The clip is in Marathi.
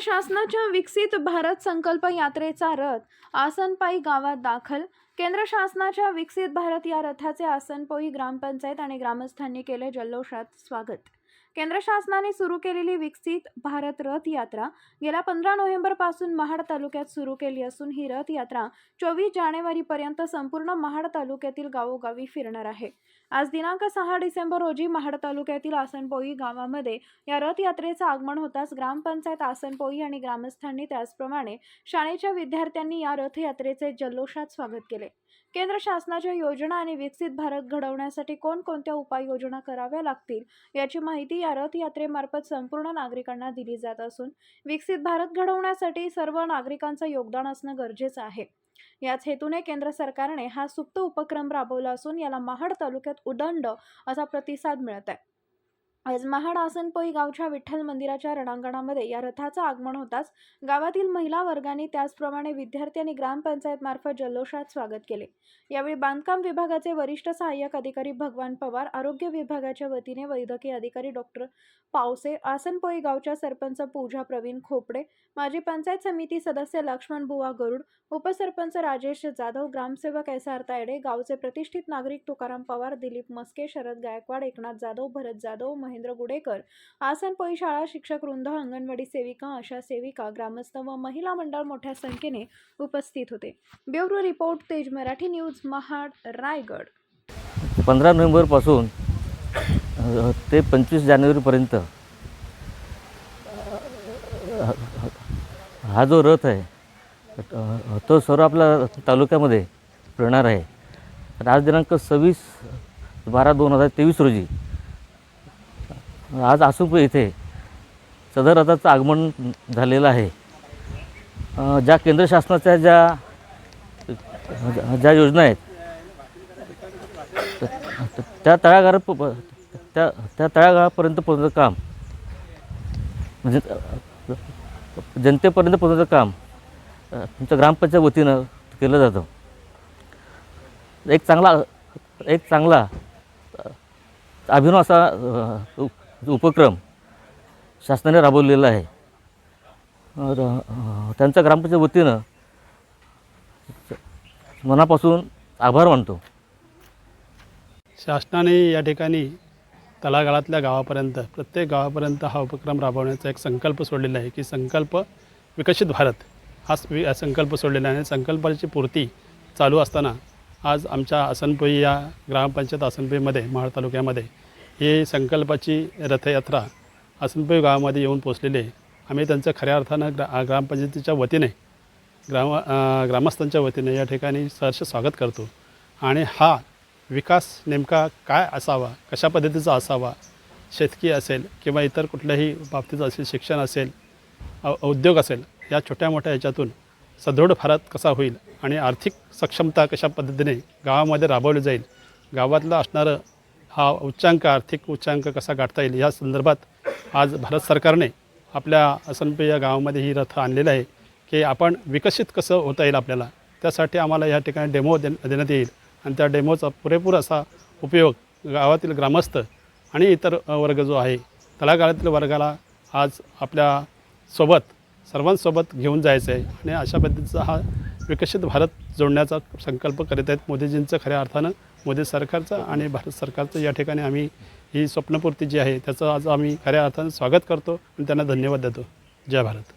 शासनाच्या विकसित भारत संकल्प यात्रेचा रथ आसनपाई गावात दाखल. केंद्र शासनाच्या विकसित भारत या रथाचे आसनपोई ग्रामपंचायत आणि ग्रामस्थांनी केले जल्लोषात स्वागत. केंद्र शासनाने सुरू केलेली विकसित भारत रथ यात्रा गेल्या पंधरा नोव्हेंबरपासून महाड तालुक्यात सुरू केली असून ही रथ यात्रा चोवीस जानेवारीपर्यंत संपूर्ण महाड तालुक्यातील गावोगावी फिरणार आहे. आज दिनांक सहा डिसेंबर रोजी महाड तालुक्यातील आसनपोई गावामध्ये या रथयात्रेचं आगमन होताच ग्रामपंचायत आसनपोई आणि ग्रामस्थांनी त्याचप्रमाणे शाळेच्या विद्यार्थ्यांनी या रथयात्रेचे जल्लोषात स्वागत केले. केंद्र शासनाच्या योजना आणि विकसित भारत घडवण्यासाठी कोणकोणत्या उपाययोजना कराव्या लागतील याची माहिती या रथयात्रेमार्फत संपूर्ण नागरिकांना दिली जात असून विकसित भारत घडवण्यासाठी सर्व नागरिकांचं योगदान असणं गरजेचं आहे. याच हेतूने केंद्र सरकारने हा सुप्त उपक्रम राबवला असून याला महाड तालुक्यात उदंड असा प्रतिसाद मिळत आहे. आज महाड आसनपोई गावच्या विठ्ठल मंदिराच्या रणांगणामध्ये या रथाचं आगमन होताच गावातील महिला वर्गाने त्याचप्रमाणे विद्यार्थी आणि ग्रामपंचायतमार्फत जल्लोषात स्वागत केले. यावेळी बांधकाम विभागाचे वरिष्ठ सहाय्यक अधिकारी भगवान पवार आरोग्य विभागाच्या वतीने वैद्यकीय अधिकारी डॉक्टर पावसे आसनपोई गावच्या सरपंच पूजा प्रवीण खोपडे माजी पंचायत समिती सदस्य लक्ष्मण बुवा गरुड उपसरपंच राजेश जाधव ग्रामसेवक एस आर तायडे गावचे प्रतिष्ठित नागरिक तुकाराम पवार दिलीप मस्के शरद गायकवाड एकनाथ जाधव भरत जाधव महेंद्र गुडेकर आसनपोई शाळा शिक्षक वृंद अंगणवाडी सेविका आशा सेविका ग्रामस्थ व महिला मंडळ मोठ्या संख्येने उपस्थित होते. ब्युरो रिपोर्ट तेज मराठी न्यूज महाड रायगड. पंधरा नोव्हेंबरपासून ते पंचवीस जानेवारीपर्यंत हा जो रथ आहे तो सर्व आपला तालुक्यामध्ये फिरणार आहे. आज दिनांक सव्वीस बारा दोन हजार तेवीस रोजी आज आसुप येथे सदर रथाचं आगमन झालेलं आहे. ज्या केंद्र शासनाच्या ज्या ज्या योजना आहेत त्या तळागार त्या त्या तळागाळापर्यंत पोहोचण्याचं काम म्हणजे जनतेपर्यंत पोहोचण्याचं काम तुमच्या ग्रामपंचायत वतीनं केलं जातं. एक चांगला एक चांगला अभिनव असा उपक्रम शासनाने राबवलेला आहे. तर, त्यांच्या ग्रामपंचायत वतीनं मनापासून आभार मानतो. शासनाने या ठिकाणी तलागाळातल्या गावापर्यंत प्रत्येक गावापर्यंत हा उपक्रम राबवण्याचा एक संकल्प सोडलेला आहे की संकल्प विकसित भारत हा वि- संकल्प सोडलेला आहे. आणि संकल्पाची पूर्ती चालू असताना आज आमच्या आसनपोई या ग्रामपंचायत आसनपोईमध्ये महाड तालुक्यामध्ये हे संकल्पाची रथयात्रा आसनपोई गावामध्ये येऊन पोचलेले आम्ही त्यांचं खऱ्या अर्थानं ग्रा ग्रामपंचायतीच्या वतीने ग्राम ग्रामस्थांच्या वतीने या ठिकाणी सहर्ष स्वागत करतो. आणि हा विकास नेमका काय असावा कशा पद्धतीचा असावा शेतकी असेल किंवा इतर कुठल्याही बाबतीचं असेल शिक्षण असेल औ- उद्योग असेल या छोट्या मोठ्या याच्यातून सदृढ भारत कसा होईल आणि आर्थिक सक्षमता कशा पद्धतीने गावामध्ये राबवली जाईल गावातलं असणारं हा उच्चांक आर्थिक उच्चांक कसा गाठता येईल या संदर्भात आज भारत सरकारने आपल्या असनपे या गावामध्ये ही रथ आणलेला आहे की आपण विकसित कसं होता येईल आपल्याला त्यासाठी आम्हाला या ठिकाणी डेमो दे देण्यात येईल. आणि त्या डेमोचा पुरेपूर असा उपयोग गावातील ग्रामस्थ आणि इतर वर्ग जो आहे कलाकारातील वर्गाला आज आपल्यासोबत सर्वांसोबत घेऊन जायचं आहे. आणि अशा पद्धतीचा हा विकसित भारत जोडण्याचा संकल्प करीत आहेत मोदीजींचं खऱ्या अर्थानं मोदी सरकारचं आणि भारत सरकारचं या ठिकाणी आम्ही ही स्वप्नपूर्ती जी आहे त्याचं आज आम्ही खऱ्या अर्थानं स्वागत करतो आणि त्यांना धन्यवाद देतो. जय भारत.